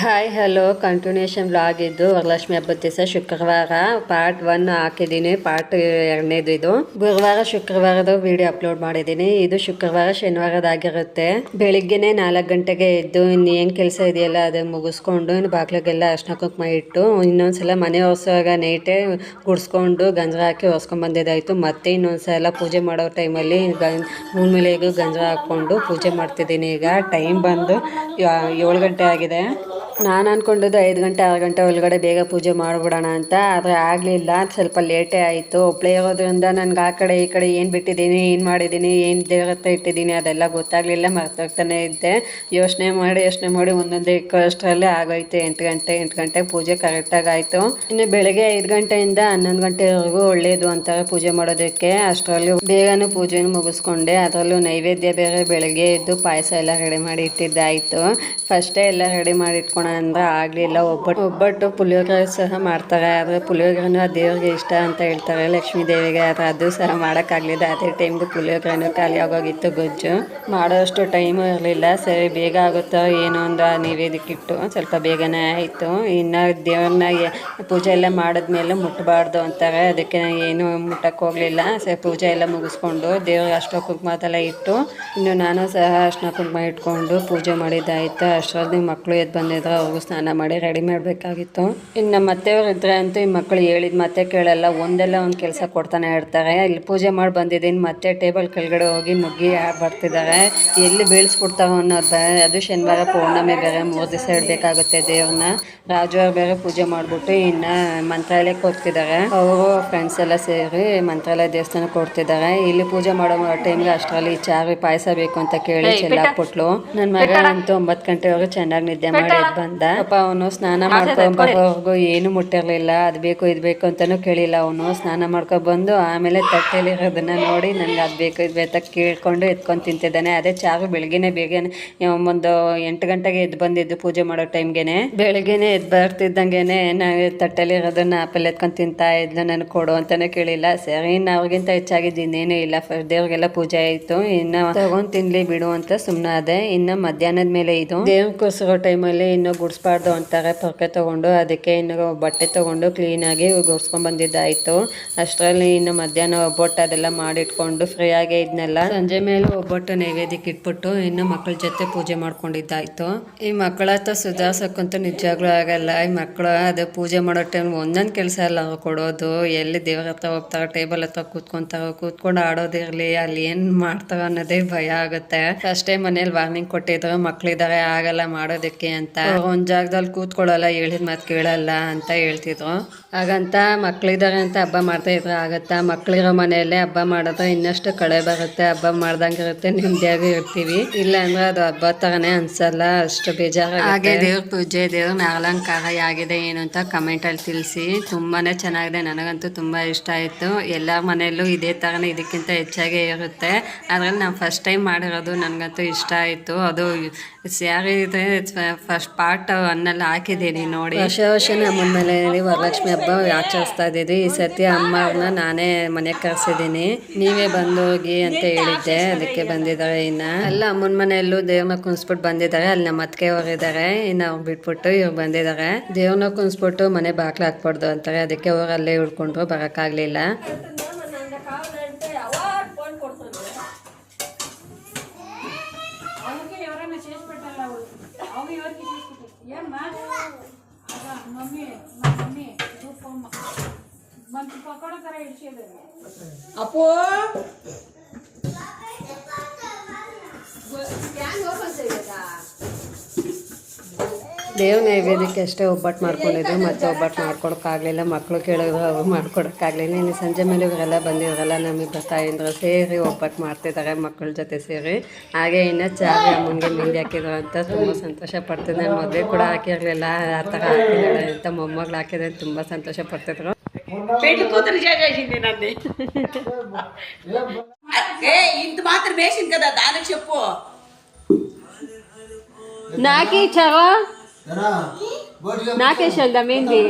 Hi hello continuation blog ಇದ್ದು ವರಲಕ್ಷ್ಮಿ ಹಬ್ಬದ ದಿವಸ ಶುಕ್ರವಾರ. ಪಾರ್ಟ್ ಒನ್ ಹಾಕಿದ್ದೀನಿ. ಪಾರ್ಟ್ ಎರಡನೇದು ಇದು. ಗುರುವಾರ, ಶುಕ್ರವಾರದ ವಿಡಿಯೋ ಅಪ್ಲೋಡ್ ಮಾಡಿದ್ದೀನಿ. ಇದು ಶುಕ್ರವಾರ, ಶನಿವಾರದಾಗಿರುತ್ತೆ. ಬೆಳಿಗ್ಗೆನೆ ನಾಲ್ಕು ಗಂಟೆಗೆ ಎದ್ದು ಇನ್ನೇನು ಕೆಲಸ ಇದೆಯಲ್ಲ ಅದನ್ನು ಮುಗಿಸ್ಕೊಂಡು ಇನ್ನು ಬಾಗ್ಲಿಗೆಲ್ಲ ಅರ್ಶನ ಕುಂಕುಮ ಇಟ್ಟು ಇನ್ನೊಂದ್ಸಲ ಮನೆ ಒರೆಸುವಾಗ ನೈಟೇ ಗುಡಿಸ್ಕೊಂಡು ಗಂಜರ ಹಾಕಿ ಒರೆಸ್ಕೊಂಡ್ ಬಂದಿದ್ದಾಯಿತು. ಮತ್ತೆ ಇನ್ನೊಂದ್ಸಲ ಪೂಜೆ ಮಾಡೋ ಟೈಮಲ್ಲಿ ಗಂ ಮೂಲೆಗೂ ಗಂಜರ ಹಾಕ್ಕೊಂಡು ಪೂಜೆ ಮಾಡ್ತಿದ್ದೀನಿ. ಈಗ ಟೈಮ್ ಬಂದು ಏಳು ಗಂಟೆ ಆಗಿದೆ. ನಾನು ಅಂದ್ಕೊಂಡಿದ್ದು ಐದು ಗಂಟೆ, ಆರು ಗಂಟೆ ಒಳಗಡೆ ಬೇಗ ಪೂಜೆ ಮಾಡಿಬಿಡೋಣ ಅಂತ, ಆದರೆ ಆಗಲಿಲ್ಲ. ಸ್ವಲ್ಪ ಲೇಟೇ ಆಯಿತು. ಒಬ್ಬಳೇ ಇರೋದ್ರಿಂದ ನನಗೆ ಆ ಕಡೆ ಈ ಕಡೆ ಏನು ಬಿಟ್ಟಿದ್ದೀನಿ, ಏನು ಮಾಡಿದ್ದೀನಿ, ಏನು ದೇವ್ರ ಹತ್ರ ಇಟ್ಟಿದ್ದೀನಿ ಅದೆಲ್ಲ ಗೊತ್ತಾಗಲಿಲ್ಲ, ಮರ್ತೋಗ್ತಾನೆ ಇದ್ದೆ. ಯೋಚನೆ ಮಾಡಿ ಯೋಚನೆ ಮಾಡಿ ಒಂದೊಂದೇ ಅಷ್ಟರಲ್ಲೇ ಆಗೋಯ್ತು. ಎಂಟು ಗಂಟೆ ಎಂಟು ಗಂಟೆ ಪೂಜೆ ಕರೆಕ್ಟಾಗಿ ಆಯಿತು. ಇನ್ನು ಬೆಳಗ್ಗೆ ಐದು ಗಂಟೆಯಿಂದ ಹನ್ನೊಂದು ಗಂಟೆವರೆಗೂ ಒಳ್ಳೆಯದು ಅಂತಾರೆ ಪೂಜೆ ಮಾಡೋದಕ್ಕೆ. ಅಷ್ಟರಲ್ಲೂ ಬೇಗನೂ ಪೂಜೆನೂ ಮುಗಿಸ್ಕೊಂಡೆ. ಅದರಲ್ಲೂ ನೈವೇದ್ಯ ಬೇರೆ ಬೆಳಗ್ಗೆ ಎದ್ದು ಪಾಯಸ ಎಲ್ಲ ರೆಡಿ ಮಾಡಿ ಇಟ್ಟಿದ್ದಾಯಿತು. ಫಸ್ಟೇ ಎಲ್ಲ ರೆಡಿ ಮಾಡಿ ಇಟ್ಕೊಳ ಅಂದ್ರೆ ಆಗಲಿಲ್ಲ. ಒಬ್ಬಟ್ಟು ಒಬ್ಬಟ್ಟು ಪುಳಿಯೋಗರೆ ಸಹ ಮಾಡ್ತಾರೆ. ಆದರೆ ಪುಳಿಯೋಗರೆನೂ ಆ ದೇವ್ರಿಗೆ ಇಷ್ಟ ಅಂತ ಹೇಳ್ತಾರೆ. ಲಕ್ಷ್ಮೀ ದೇವಿಗೆ ಆದರೆ ಅದು ಸಹ ಮಾಡೋಕ್ಕಾಗಲಿಲ್ಲ ಅದೇ ಟೈಮ್ಗೆ ಪುಳಿಯೋಗರೆನೂ ಖಾಲಿ ಆಗೋಗಿತ್ತು ಗೊಜ್ಜು. ಮಾಡೋಷ್ಟು ಟೈಮು ಇರಲಿಲ್ಲ. ಸರಿ, ಬೇಗ ಆಗುತ್ತೋ ಏನೋ ಒಂದು ನೈವೇದ್ಯಕ್ಕಿಟ್ಟು ಸ್ವಲ್ಪ ಬೇಗನೆ ಆಯಿತು. ಇನ್ನು ದೇವ್ರನ್ನ ಪೂಜೆ ಎಲ್ಲ ಮಾಡಿದ್ಮೇಲೆ ಮುಟ್ಟಬಾರ್ದು ಅಂತಾರೆ. ಅದಕ್ಕೆ ಏನು ಮುಟ್ಟಕ್ಕೆ ಹೋಗಲಿಲ್ಲ. ಸರಿ, ಪೂಜೆ ಎಲ್ಲ ಮುಗಿಸ್ಕೊಂಡು ದೇವ್ರಿಗೆ ಅಷ್ಟು ಕುಂಕುಮ ಅದೆಲ್ಲ ಇಟ್ಟು, ಇನ್ನು ನಾನು ಸಹ ಅರ್ಶಿನ ಕುಂಕುಮ ಇಟ್ಕೊಂಡು ಪೂಜೆ ಮಾಡಿದ್ದಾಯಿತು. ಅಷ್ಟರಲ್ಲಿ ಮಕ್ಕಳು ಎದ್ದು ಬಂದಿದ್ರು. ಅವ್ರಿಗೂ ಸ್ನಾನ ಮಾಡಿ ರೆಡಿ ಮಾಡಬೇಕಾಗಿತ್ತು. ಇನ್ನು ನಮ್ಮ ಅತ್ತೆಯವ್ರು ಇದ್ರೆ ಅಂತೂ ಈ ಮಕ್ಕಳು ಹೇಳಿದ ಮತ್ತೆ ಕೇಳಲ್ಲ. ಒಂದೆಲ್ಲ ಒಂದು ಕೆಲಸ ಕೊಡ್ತಾನೆ ಇರ್ತಾರೆ. ಇಲ್ಲಿ ಪೂಜೆ ಮಾಡಿ ಬಂದಿದ್ದೀನಿ. ಮತ್ತೆ ಟೇಬಲ್ ಕೆಳಗಡೆ ಹೋಗಿ ಮುಗ್ಗಿ ಬರ್ತಿದ್ದಾರೆ ಎಲ್ಲಿ ಬೀಳ್ಸ್ಬಿಡ್ತಾವೆ ಅನ್ನೋದು ಅದು ಶನಿವಾರ ಪೌರ್ಣಮಿ ಬೇರೆ ಮೂರು ದಿವಸ ಇಡಬೇಕಾಗುತ್ತೆ ದೇವ್ರನ್ನ. ರಾಜು ಅವ್ರು ಬೇರೆ ಪೂಜೆ ಮಾಡಿಬಿಟ್ಟು ಇನ್ನು ಮಂತ್ರಾಲಯಕ್ಕೆ ಹೋಗ್ತಿದ್ದಾರೆ. ಅವರು ಫ್ರೆಂಡ್ಸ್ ಎಲ್ಲ ಸೇರಿ ಮಂತ್ರಾಲಯ ದೇವಸ್ಥಾನಕ್ಕೆ ಕೊಡ್ತಿದ್ದಾರೆ ಇಲ್ಲಿ ಪೂಜೆ ಮಾಡೋ ಟೈಮ್ಗೆ ಅಷ್ಟರಲ್ಲಿ ಚಾರಿ ಪಾಯಸ ಬೇಕು ಅಂತ ಕೇಳಿ ಚೆಲ್ಲಾಕ್ಬಿಟ್ಲು ನನ್ನ ಮಗ ಅಂತೂ ಒಂಬತ್ತು ಗಂಟೆವರೆಗೂ ಚೆನ್ನಾಗಿ ನಿದ್ದೆ ಮಾಡಿ ಬಂದ. ಪಾಪ ಅವನು ಸ್ನಾನ ಮಾಡ್ಕೊಂಡ್ ಹೋಗೋ ಏನು ಮುಟ್ಟಿರ್ಲಿಲ್ಲ ಅದ್ ಬೇಕು ಇದ್ ಬೇಕು ಅಂತಾನು ಕೇಳಿಲ್ಲ ಅವನು. ಸ್ನಾನ ಮಾಡ್ಕೊಂಡ್ ಬಂದು ಆಮೇಲೆ ತಟ್ಟೆಲಿರೋದನ್ನ ನೋಡಿ ನನ್ಗೆ ಅದ್ ಬೇಕು ಇದ್ ಬೇಕು ಕೇಳ್ಕೊಂಡು ಎತ್ಕೊಂಡು ತಿಂತಿದ್ದಾನೆ. ಅದೇ ಚಾರು ಬೆಳಗ್ಗೆನೆ ಬೇಗನೆ ಒಂದು ಎಂಟು ಗಂಟೆಗೆ ಎದ್ದು ಬಂದಿದ್ದು ಪೂಜೆ ಮಾಡೋ ಟೈಮ್ಗೆನೆ. ಬೆಳಗ್ಗೆನೆ ಎದ್ದು ಬರ್ತಿದ್ದಂಗೆನೆ ತಟ್ಟೆಲಿ ಇರೋದನ್ನ ಆಪಲ್ ಎತ್ಕೊಂಡು ತಿಂತಾ ಇದ್ಲು ನನ್ ಕೊಡು ಅಂತಾನೆ ಕೇಳಿಲ್ಲ. ಸರಿ ಇನ್ನು ಅವ್ರಿಗಿಂತ ಹೆಚ್ಚಾಗಿದ್ದು ಇನ್ನೇನು ಇಲ್ಲ. ಫಸ್ಟ್ ದೇವ್ರಿಗೆಲ್ಲ ಪೂಜೆ ಆಯ್ತು. ಇನ್ನು ತಗೊಂಡ್ ತಿನ್ಲಿ ಬಿಡು ಅಂತ ಸುಮ್ಮನೆ ಅದೇ. ಇನ್ನು ಮಧ್ಯಾಹ್ನದ ಮೇಲೆ ಇದು. ದೇವ್ರ ಟೈಮ್ ಟೈಮಲ್ಲಿ ಇನ್ನು ಗುಡಿಸ್ಬಾರ್ದು ಅಂತಾರೆ. ಪೊರ್ಕೆ ತೊಗೊಂಡು ಅದಕ್ಕೆ ಇನ್ನು ಬಟ್ಟೆ ತೊಗೊಂಡು ಕ್ಲೀನಾಗಿ ಗುಡ್ಸ್ಕೊಂಡ್ ಬಂದಿದ್ದಾಯ್ತು. ಅಷ್ಟರಲ್ಲಿ ಇನ್ನು ಮಧ್ಯಾಹ್ನ ಒಬ್ಬಟ್ಟು ಅದೆಲ್ಲ ಮಾಡಿಟ್ಕೊಂಡು ಫ್ರೀ ಆಗಿ ಇದ್ನೆಲ್ಲ. ಸಂಜೆ ಮೇಲೆ ಒಬ್ಬಟ್ಟು ನೈವೇದ್ಯಕ್ಕೆ ಇಟ್ಬಿಟ್ಟು ಇನ್ನು ಮಕ್ಕಳ ಜೊತೆ ಪೂಜೆ ಮಾಡ್ಕೊಂಡಿದ್ದಾಯ್ತು. ಈ ಮಕ್ಕಳ ಹತ್ರ ಸುಧಾರ್ಸಕ್ಕಂತೂ ನಿಜವಾಗ್ಲೂ ಆಗಲ್ಲ ಈ ಮಕ್ಕಳು ಅದು ಪೂಜೆ ಮಾಡೋ ಟೈಮ್ ಒಂದೊಂದು ಕೆಲಸ ಎಲ್ಲ ಕೊಡೋದು. ಎಲ್ಲಿ ದೇವ್ರ ಹತ್ರ ಹೋಗ್ತಾರೆ ಟೇಬಲ್ ಹತ್ರ ಕೂತ್ಕೊಂತಾರೋ, ಕೂತ್ಕೊಂಡು ಆಡೋದಿರಲಿ ಅಲ್ಲಿ ಏನು ಮಾಡ್ತಾರೋ ಅನ್ನೋದೇ ಭಯ ಆಗುತ್ತೆ. ಅಷ್ಟೇ ಮನೇಲಿ ವಾರ್ನಿಂಗ್ ಕೊಟ್ಟಿದ್ರು ಮಕ್ಕಳಿದ್ದಾರೆ ಆಗಲ್ಲ ಮಾಡೋದಕ್ಕೆ ಅಂತ. ಒಂದ್ ಜಾಗದಲ್ಲಿ ಕೂತ್ಕೊಳ್ಳಲ್ಲ, ಹೇಳಿದ ಮಾತು ಕೇಳಲ್ಲ ಅಂತ ಹೇಳ್ತಿದ್ರು. ಹಾಗಂತ ಮಕ್ಕಳಿದ್ದಾರೆ ಅಂತ ಹಬ್ಬ ಮಾಡ್ತಾ ಇದ್ರೆ ಆಗತ್ತಾ? ಮಕ್ಳಿರೋ ಮನೆಯಲ್ಲೇ ಹಬ್ಬ ಮಾಡಿದ್ರೆ ಇನ್ನಷ್ಟು ಕಳೆ ಬರುತ್ತೆ, ಹಬ್ಬ ಮಾಡ್ದಂಗೆ ಇರುತ್ತೆ ನೆಮ್ಮದಿಯಾಗಿ ಇರ್ತೀವಿ. ಇಲ್ಲ ಅಂದ್ರೆ ಅದು ಹಬ್ಬ ತರನೇ ಅನ್ಸಲ್ಲ, ಅಷ್ಟು ಬೇಜಾರು ಹಾಗೆ ದೇವ್ರ ಪೂಜೆ ದೇವ್ರನ್ನ ಅಲಂಕಾರ ಆಗಿದೆ ಏನು ಅಂತ ಕಮೆಂಟ್ ಅಲ್ಲಿ ತಿಳಿಸಿ. ತುಂಬಾನೇ ಚೆನ್ನಾಗಿದೆ, ನನಗಂತೂ ತುಂಬಾ ಇಷ್ಟ ಆಯ್ತು. ಎಲ್ಲ ಮನೆಯಲ್ಲೂ ಇದೇ ಥರನೇ ಇದಕ್ಕಿಂತ ಹೆಚ್ಚಾಗಿ ಇರುತ್ತೆ. ಅದ್ರಲ್ಲಿ ನಾನು ಫಸ್ಟ್ ಟೈಮ್ ಮಾಡಿರೋದು, ನನಗಂತೂ ಇಷ್ಟ ಆಯ್ತು. ಅದು ಸ್ಯಾರಿ ಇದೆ ಫಸ್ಟ್ ಪಾರ್ಟ್ ಅನ್ನೆಲ್ಲ ಹಾಕಿದ್ದೀನಿ ನೋಡಿ. ವರ್ಷ ವರ್ಷನೇ ಅಮ್ಮನ ಮನೆಯಲ್ಲಿ ವರಲಕ್ಷ್ಮಿ ಹಬ್ಬ ಆಚರಿಸ್ತಾ ಇದ್ದೀವಿ. ಈ ಸತಿ ಅಮ್ಮವ್ರನ್ನ ನಾನೇ ಮನೆಗೆ ಕರ್ಸಿದ್ದೀನಿ. ನೀವೇ ಬಂದು ಹೋಗಿ ಅಂತ ಹೇಳಿದ್ದೆ. ಅದಕ್ಕೆ ಬಂದಿದ್ದಾರೆ ಇನ್ನ. ಎಲ್ಲ ಅಮ್ಮನ ಮನೆಯಲ್ಲೂ ದೇವ್ರನ್ನ ಕುಣಿಸ್ಬಿಟ್ಟು ಬಂದಿದ್ದಾರೆ. ಅಲ್ಲಿ ನಮ್ಮ ಅತ್ತಿಗೆ ಇದ್ದಾರೆ. ಇನ್ನು ಅವ್ರು ಬಿಟ್ಬಿಟ್ಟು ಇವ್ರು ಬಂದಿದ್ದಾರೆ. ದೇವ್ರನ್ನ ಕುಣಿಸ್ಬಿಟ್ಟು ಮನೆ ಬಾಗ್ಲು ಹಾಕ್ಬಾರ್ದು ಅಂತಾರೆ. ಅದಕ್ಕೆ ಅವ್ರು ಅಲ್ಲೇ ಉಳ್ಕೊಂಡ್ರು. ಬರೋಕ್ಕಾಗಲಿಲ್ಲ. మమ్మీ మా మమ్మీ రూపమ్మ మంచి పకోడా కర ఇచ్చేది ಅಪ್ಪು ದೇವ್ರ ನೈವೇದ್ಯಕ್ಕೆ ಅಷ್ಟೇ ಒಬ್ಬಟ್ಟು ಮಾಡ್ಕೊಂಡಿದ್ರು ಮತ್ತೆ ಒಬ್ಬಟ್ಟು ಮಾಡ್ಕೊಳಕ್ಕಾಗಲಿಲ್ಲ ಮಕ್ಕಳು ಕೇಳಿದ್ರು ಅವ್ರು ಮಾಡ್ಕೊಡೋಕ್ಕಾಗಲಿಲ್ಲ ಇನ್ನು ಸಂಜೆ ಮೇಲೆ ಇವರೆಲ್ಲ ಬಂದಿದ್ರಲ್ಲ ನಮಗೆ ತಾಯಿಂದ್ರು ಸೇರಿ ಒಬ್ಬಟ್ಟು ಮಾಡ್ತಿದ್ದಾರೆ ಮಕ್ಕಳ ಜೊತೆ ಸೇರಿ ಹಾಗೆ ಇನ್ನು ಚಾವಿ ಅಮ್ಮನಿಗೆ ಮೆಹಂದಿ ಹಾಕಿದ್ರು ಅಂತ ತುಂಬ ಸಂತೋಷ ಪಡ್ತಿದ್ದೆ ನಾನು ಮದುವೆ ಕೂಡ ಹಾಕಿರಲಿಲ್ಲ ಆ ಥರ ಹಾಕಿದ್ದಾಳೆ ಅಂತ ಮೊಮ್ಮಗಳು ಹಾಕಿದ್ರೆ ತುಂಬ ಸಂತೋಷ ಪಡ್ತಿದ್ರು పెళ్లి కూతురు చేసేసింది నన్ను ఏ ఇంత మాత్రం వేసింది కదా దానికి చెప్పు నాకే చవా నాకే చల్దా మెంది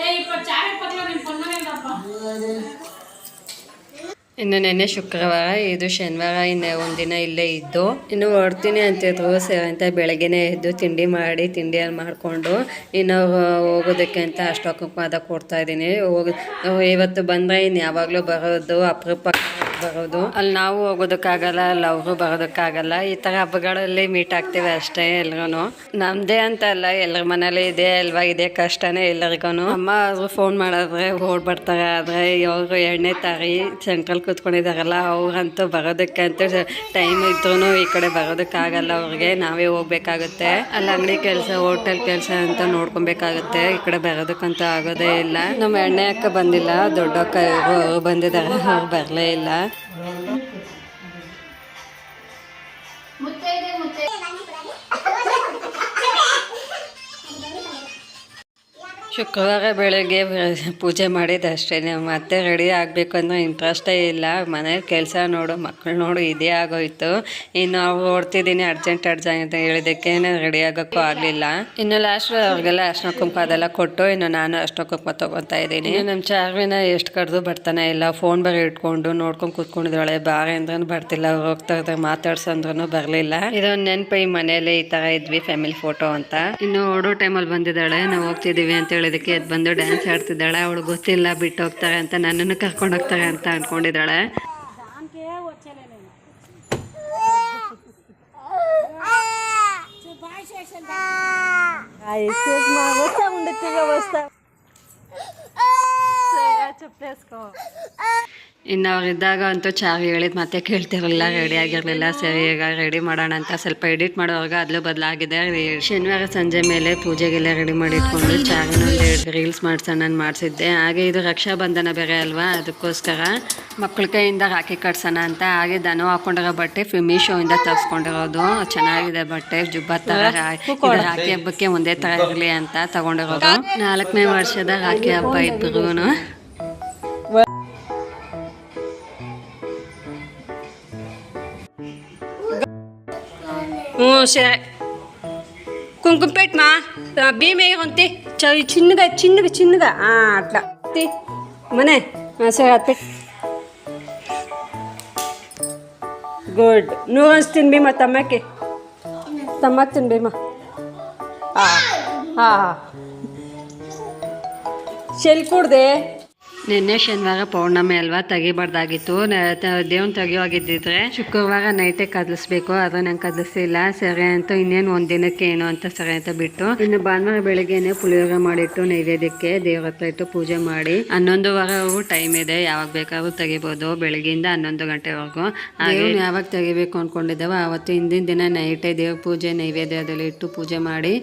ఏ ఇప్పుడు చారే పక్కలో నేను పొందలేదప్ప ಇನ್ನು ನೆನ್ನೆ ಶುಕ್ರವಾರ ಇದು ಶನಿವಾರ ಇನ್ನು ಒಂದಿನ ಇಲ್ಲೇ ಇದ್ದು ಇನ್ನು ಹೊಡ್ತೀನಿ ಅಂತಿದ್ರು ಸರಿ ಅಂತ ಬೆಳಗ್ಗೆನೆ ಎದ್ದು ತಿಂಡಿ ಮಾಡಿ ತಿಂಡಿಯಲ್ಲಿ ಮಾಡಿಕೊಂಡು ಇನ್ನು ಹೋಗೋದಕ್ಕೆ ಅಂತ ಅಷ್ಟೊಕ್ಕ ಪಾದ ಕೊಡ್ತಾ ಇದ್ದೀನಿ ಹೋಗಿ ಇವತ್ತು ಬಂದರೆ ಇನ್ನು ಯಾವಾಗಲೂ ಬರೋದು ಅಪರೂಪ ಬರೋದು. ಅಲ್ಲಿ ನಾವು ಹೋಗೋದಕ್ಕಾಗಲ್ಲ, ಅಲ್ಲಿ ಅವರು ಬರೋದಕ್ಕಾಗಲ್ಲ, ಈ ಥರ ಹಬ್ಬಗಳಲ್ಲಿ ಮೀಟ್ ಆಗ್ತೀವಿ ಅಷ್ಟೇ ಎಲ್ರೂ ನಮ್ಮದೇ ಅಂತ ಅಲ್ಲ ಎಲ್ಲರ ಮನೇಲಿ ಇದೆ ಅಲ್ವಾ, ಇದೆ ಕಷ್ಟನೇ ಎಲ್ಲರಿಗೂ ಅಮ್ಮ ಆದರೂ ಫೋನ್ ಮಾಡಿದ್ರೆ ಓಡ್ ಬರ್ತಾರೆ, ಆದರೆ ಇವರು ಎಣ್ಣೆ ತಾರಿ ಸೆಂಟ್ರಲ್ ಕೂತ್ಕೊಂಡಿದ್ದಾರಲ್ಲ ಅವ್ರಂತೂ ಬರೋದಕ್ಕೆ ಅಂತ ಟೈಮ್ ಇದ್ರೂ ಈ ಕಡೆ ಬರೋದಕ್ಕಾಗಲ್ಲ ಅವ್ರಿಗೆ, ನಾವೇ ಹೋಗ್ಬೇಕಾಗುತ್ತೆ. ಅಲ್ಲಿ ಅಂಗಡಿ ಕೆಲಸ ಹೋಟೆಲ್ ಕೆಲಸ ಅಂತ ನೋಡ್ಕೊಬೇಕಾಗುತ್ತೆ, ಈ ಕಡೆ ಬರೋದಕ್ಕಂತ ಆಗೋದೇ ಇಲ್ಲ. ನಮ್ಮ ಎಣ್ಣೆ ಅಕ್ಕ ಬಂದಿಲ್ಲ, ದೊಡ್ಡ ಅಕ್ಕ ಇವ್ರು, ಅವ್ರು ಬಂದಿದ್ದಾರೆ, ಅವ್ರು ಬರಲೇ ಇಲ್ಲ. Yeah. ಶುಕ್ರವಾರ ಬೆಳಗ್ಗೆ ಪೂಜೆ ಮಾಡಿದ್ದು ಅಷ್ಟೇ ಮತ್ತೆ ರೆಡಿ ಆಗಬೇಕು ಅನ್ನೋ ಇಂಟ್ರೆಸ್ಟೇ ಇಲ್ಲ. ಮನೆ ಕೆಲಸ ನೋಡು ಮಕ್ಕಳು ನೋಡು, ಇದೇ ಆಗೋಯ್ತು. ಇನ್ನು ಅವ್ರು ಓಡ್ತಿದ್ದೀನಿ ಅರ್ಜೆಂಟ್ ಅರ್ಜೆಂಟ್ ಅಂತ ಹೇಳಿದ್ದಕ್ಕೆ ರೆಡಿ ಆಗೋಕ್ಕೂ ಆಗಲಿಲ್ಲ. ಇನ್ನು ಲಾಸ್ಟ್ ಅವ್ರಿಗೆಲ್ಲ ಅರ್ಶಿನ ಕುಂಕುಮ ಅದೆಲ್ಲ ಕೊಟ್ಟು ಇನ್ನು ನಾನು ಅರ್ಶಿನ ಕುಂಕುಮ ತೊಗೊತಾ ಇದ್ದೀನಿ. ನಮ್ಮ ಚಾರ್ವಿನ ಎಷ್ಟು ಕಡ್ದು ಬರ್ತಾನೆ ಇಲ್ಲ. ಫೋನ್ ಬೇರೆ ಇಟ್ಕೊಂಡು ನೋಡ್ಕೊಂಡು ಕೂತ್ಕೊಂಡಿದ್ದಾಳೆ. ಬಾರೆ ಅಂದ್ರೂ ಬರ್ತಿಲ್ಲ. ಹೋಗ್ತಾ ಇದ್ರೆ ಮಾತಾಡ್ಸಂದ್ರೂ ಬರಲಿಲ್ಲ. ಇದೊಂದು ನೆನಪು ಈ ಮನೇಲಿ ಈ ಥರ ಇದ್ವಿ ಫ್ಯಾಮಿಲಿ ಫೋಟೋ ಅಂತ. ಇನ್ನು ಓಡೋ ಟೈಮಲ್ಲಿ ಬಂದಿದ್ದಾಳೆ. ನಾವು ಹೋಗ್ತಿದ್ದೀವಿ ಅಂತ ಹೇಳಿದಕ್ಕೆ ಅದು ಬಂದು ಡ್ಯಾನ್ಸ್ ಆಡ್ತಿದ್ದಾಳೆ. ಅವಳು ಗೊತ್ತಿಲ್ಲ ಬಿಟ್ಟು ಹೋಗ್ತಾಳೆ ಅಂತ ನನ್ನನ್ನು ಕರ್ಕೊಂಡು ಹೋಗ್ತಾಳೆ ಅಂತ ಅನ್ಕೊಂಡಿದ್ದಾಳೆ. ಇನ್ನು ಅವ್ರಿದ್ದಾಗ ಅಂತೂ ಚಾರ್ ಹೇಳಿದ ಮತ್ತೆ ಕೇಳ್ತಿರಲಿಲ್ಲ ರೆಡಿ ಆಗಿರಲಿಲ್ಲ. ಸರಿ ಈಗ ರೆಡಿ ಮಾಡೋಣ ಅಂತ ಸ್ವಲ್ಪ ಎಡಿಟ್ ಮಾಡೋವಾಗ ಅದಲು ಬದಲಾಗಿದೆ. ಶನಿವಾರ ಸಂಜೆ ಮೇಲೆ ಪೂಜೆಗೆಲ್ಲ ರೆಡಿ ಮಾಡಿ ಇಟ್ಕೊಂಡು ರೀಲ್ಸ್ ಮಾಡ್ಸೋಣ ನಾನು ಮಾಡಿಸಿದ್ದೆ. ಹಾಗೆ ಇದು ರಕ್ಷಾ ಬಂಧನ ಬೇರೆ ಅಲ್ವಾ? ಅದಕ್ಕೋಸ್ಕರ ಮಕ್ಕಳ ಕೈಯಿಂದ ರಾಖಿ ಕಟ್ಸೋಣ ಅಂತ. ಹಾಗೆ ದನ ಹಾಕೊಂಡಿರೋ ಬಟ್ಟೆ ಮೀಶೋಯಿಂದ ತರಿಸ್ಕೊಂಡಿರೋದು. ಚೆನ್ನಾಗಿದೆ ಬಟ್ಟೆ ಜುಬ್ಬ ಥರ ರಾಖಿ ಹಬ್ಬಕ್ಕೆ ಒಂದೇ ಥರ ಇರಲಿ ಅಂತ ತಗೊಂಡಿರೋದು. ನಾಲ್ಕನೇ ವರ್ಷದ ರಾಖಿ ಹಬ್ಬ ಇಬ್ಬರೂ ಹ್ಞೂ సరే కుంకుమ పెట్టమా బియ్యం వేయకుంతి చిన్నగా చిన్నగా చిన్నగా ఆ, అట్లా తీ. మనే ఆ, సరే అది పెట్టు గుడ్ నువ్వు వచ్చి తిని భీమా తమ్మకి తమ్మకి తిని భీమా ಚೆಲ್ಕೂಡ್ದೆ ನಿನ್ನೆ ಶನಿವಾರ ಪೌರ್ಣಮಿ ಅಲ್ವಾ? ತೆಗಿಬಾರ್ದಾಗಿತ್ತು. ದೇವ್ನ ತೆಗಿಯೋಗಿದ್ದಿದ್ರೆ ಶುಕ್ರವಾರ ನೈಟೇ ಕದಲಿಸ್ಬೇಕು. ಆದ್ರೆ ನಂಗೆ ಕದಲಿಸಿಲ್ಲ ಸರಿ ಅಂತ ಇನ್ನೇನು ಒಂದು ದಿನಕ್ಕೆ ಏನು ಅಂತ ಸರಿ ಅಂತ ಬಿಟ್ಟು ಇನ್ನು ಭಾನುವಾರ ಬೆಳಿಗ್ಗೆನೆ ಪುಳಿಯೋಗರೆ ಮಾಡಿಟ್ಟು ನೈವೇದ್ಯಕ್ಕೆ ದೇವ್ರ ಹತ್ರ ಇಟ್ಟು ಪೂಜೆ ಮಾಡಿ ಹನ್ನೊಂದುವರೆವರೆಗೂ ಟೈಮ್ ಇದೆ. ಯಾವಾಗ ಬೇಕಾದ್ರೂ ತೆಗಿಬೋದು. ಬೆಳಗ್ಗೆಯಿಂದ ಹನ್ನೊಂದು ಗಂಟೆವರೆಗೂ. ಹಾಗೆ ಯಾವಾಗ ತೆಗಿಬೇಕು ಅನ್ಕೊಂಡಿದ್ದೇವೆ ಆವತ್ತು ಹಿಂದಿನ ದಿನ ನೈಟೇ ದೇವ್ರ ಪೂಜೆ ನೈವೇದ್ಯದಲ್ಲಿ ಇಟ್ಟು ಪೂಜೆ ಮಾಡಿ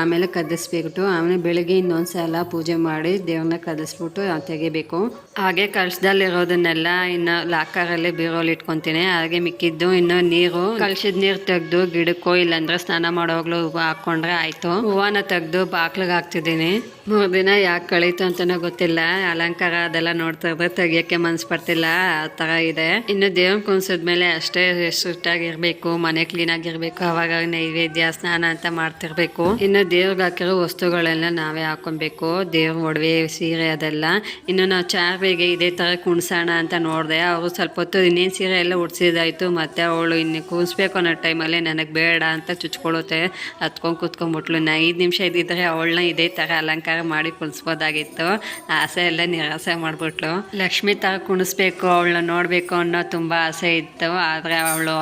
ಆಮೇಲೆ ಕದಿಸ್ಬಿಟ್ಟು ಆಮೇಲೆ ಬೆಳಗ್ಗೆ ಇನ್ನೊಂದ್ಸಲ ಪೂಜೆ ಮಾಡಿ ದೇವ್ರನ್ನ ಕದಿಸ್ಬಿಟ್ಟು ಆ, ತೆಗಿಬೇಕು ಹಾಗೆ ಕಳಶದಲ್ಲಿರೋದನ್ನೆಲ್ಲ ಇನ್ನು ಲಾಕರಲ್ಲಿ ಬೀರೋಲ್ ಇಟ್ಕೊಂತೀನಿ. ಹಾಗೆ ಮಿಕ್ಕಿದ್ದು ಇನ್ನು ನೀರು. ಕಲ್ಸಿದ ನೀರು ತೆಗೆದು ಗಿಡಕ್ಕೋ ಇಲ್ಲಾಂದ್ರೆ ಸ್ನಾನ ಮಾಡೋಗ್ಲು ಹಾಕೊಂಡ್ರೆ ಆಯ್ತು. ಹೂವನ ತೆಗೆದು ಬಾಕ್ಲಿಗೆ ಹಾಕ್ತಿದ್ದೀನಿ. ಮೂರ್ ದಿನ ಯಾಕೆ ಕಳೀತು ಅಂತಾನೆ ಗೊತ್ತಿಲ್ಲ. ಅಲಂಕಾರ ಅದೆಲ್ಲ ನೋಡ್ತಾ ಇದ್ರೆ ತೆಗಿಯಕ್ಕೆ ಮನ್ಸು ಬರ್ತಿಲ್ಲ. ಆ ತರ ಇದೆ. ಇನ್ನು ದೇವ್ರ ಕುಣಿಸಿದ್ಮೇಲೆ ಅಷ್ಟೇ ಸುಟ್ಟಾಗಿರ್ಬೇಕು ಮನೆ ಕ್ಲೀನ್ ಆಗಿರ್ಬೇಕು ಅವಾಗ ನೈವೇದ್ಯ, ಸ್ನಾನ ಅಂತ ಮಾಡ್ತಿರ್ಬೇಕು. ಇನ್ನು ದೇವ್ರಿಗೆ ಹಾಕಿರೋ ವಸ್ತುಗಳೆಲ್ಲ ನಾವೇ ಹಾಕೊಬೇಕು ದೇವ್ರ ಒಡವೆ, ಸೀರೆ ಅದೆಲ್ಲ. ಇನ್ನು ನಾವು ಚಾರ್ವಿಗೆ ಇದೇ ಥರ ಕುಣ್ಸೋಣ ಅಂತ ನೋಡಿದೆ. ಅವರು ಸ್ವಲ್ಪ ಹೊತ್ತು ಇನ್ನೇನು ಸೀರೆ ಎಲ್ಲ ಉಡ್ಸಿದಾಯಿತು ಮತ್ತು ಅವಳು ಇನ್ನು ಕುಣಿಸ್ಬೇಕು ಅನ್ನೋ ಟೈಮಲ್ಲಿ ನನಗೆ ಬೇಡ ಅಂತ ಚುಚ್ಕೊಳುತ್ತೆ. ಹತ್ಕೊಂಡು ಕೂತ್ಕೊಂಡ್ಬಿಟ್ಲು ನಾ ಐದು ನಿಮಿಷ ಇದ್ದಿದ್ರೆ ಅವಳನ್ನ ಇದೇ ಥರ ಅಲಂಕಾರ ಮಾಡಿ ಕುಣಿಸ್ಬೋದಾಗಿತ್ತು. ಆಸೆ ಎಲ್ಲ ನಿರಾಸೆ ಮಾಡಿಬಿಟ್ಲು. ಲಕ್ಷ್ಮಿ ಥರ ಕುಣಿಸ್ಬೇಕು ಅವಳನ್ನ ನೋಡಬೇಕು ಅನ್ನೋ ತುಂಬ ಆಸೆ ಇತ್ತು. ಆದರೆ ಅವಳು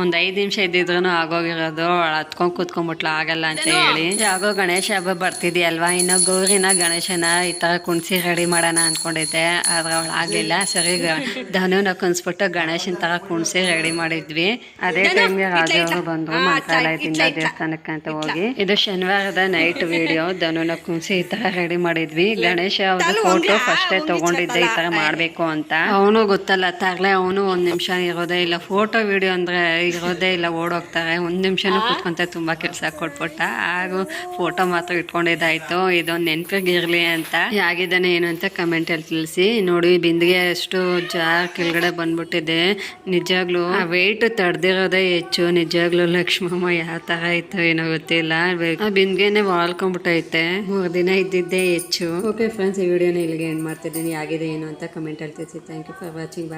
ಒಂದು ಐದು ನಿಮಿಷ ಇದ್ದಿದ್ರು ಆಗೋಗಿರೋದು. ಅವಳು ಹತ್ಕೊಂಡು ಕೂತ್ಕೊಂಡ್ಬಿಟ್ಲು ಆಗಲ್ಲ ಅಂತ ಹೇಳಿ. ಆಗೋ ಗಣೇಶ ಹಬ್ಬ ಬರ್ತಿದ್ಯಲ್ವಾ? ಇನ್ನು ಗೌರಿನ ಗಣೇಶನ ಈ ಥರ ಕುಣಿಸಿ ರೆಡಿ ಮಾಡೋಣ ಅನ್ಕೊಂಡಿದ್ದೆ ಆದ್ರೆ ಅವಳು ಆಗಲಿಲ್ಲ. ಸರಿ ಧನುನ ಕುಣಿಸ್ಬಿಟ್ಟು ಗಣೇಶನ ತರ ಕುಣಿಸಿ ರೆಡಿ ಮಾಡಿದ್ವಿ. ಅದೇ ಟೈಮ್ಗೆ ರಾಜವರು ಬಂದ್ರು ಮಂತ್ರಾಲಯದಿಂದ ದೇವಸ್ಥಾನಕ್ಕೆ ಅಂತ ಹೋಗಿ. ಇದು ಶನಿವಾರದ ನೈಟ್ ವಿಡಿಯೋ ಧನುನ ಕುಣಿಸಿ ಈ ತರ ರೆಡಿ ಮಾಡಿದ್ವಿ. ಗಣೇಶ ಅವ್ರ ಫೋಟೋ ಫಸ್ಟೇ ತಗೊಂಡಿದ್ದೆ ಈ ತರ ಮಾಡ್ಬೇಕು ಅಂತ. ಅವನು ಗೊತ್ತಲ್ಲ ತರ್ಲೆ ಅವನು ಒಂದ್ ನಿಮಿಷ ಇರೋದೇ ಇಲ್ಲ. ಫೋಟೋ ವಿಡಿಯೋ ಅಂದ್ರೆ ಇರೋದೇ ಇಲ್ಲ ಓಡೋಗ್ತಾರೆ. ಒಂದ್ ನಿಮಿಷನೂ ಕುತ್ಕೊಂತ ತುಂಬಾ ಕೆಲಸ ಕೊಟ್ಬಿಟ್ಟ. ಹಾಗೂ ಫೋಟೋ ಮಾತ್ರ ಇಟ್ಕೊಂಡಿದ್ದಾಯ್ತು. ಇದೊಂದು ನೆನಪಿಗೆ ಇರ್ಲಿ ಅಂತ. ಹೇಗಿದ್ದಾನೆ ಏನು ಅಂತ ಕಮೆಂಟ್ ಅಲ್ಲಿ ತಿಳಿಸಿ. ನೋಡಿ, ಬಿಂದಿಗೆ ಅಷ್ಟು ಜಾ ಕೆಳಗಡೆ ಬಂದ್ಬಿಟ್ಟಿದೆ. ನಿಜಾಗ್ಲೂ ಆ ವೆಯ್ಟ್ ತಡ್ದಿರೋದೇ ಹೆಚ್ಚು. ನಿಜಾಗ್ಲೂ ಲಕ್ಷ್ಮಮ್ಮ ಯಾವ ತರ ಇತ್ತು ಏನೋ ಗೊತ್ತಿಲ್ಲ. ಆ ಬಿಂದಿಗೆನೆ ವಾಲ್ಕೊಂಡ್ಬಿಟ್ಟೈತೆ ಮೂರು ದಿನ ಇದ್ದಿದ್ದೆ ಹೆಚ್ಚು. ಓಕೆ ಫ್ರೆಂಡ್ಸ್ ಈ ವಿಡಿಯೋನ ಇಲ್ಲಿಗೆ ಏನು ಮಾಡ್ತಿದ್ದೀನಿ. ಆಗಿದೆ ಏನು ಅಂತ ಕಮೆಂಟ್ ಅಲ್ಲಿ ತಿಳಿಸಿ. Thank you for watching bye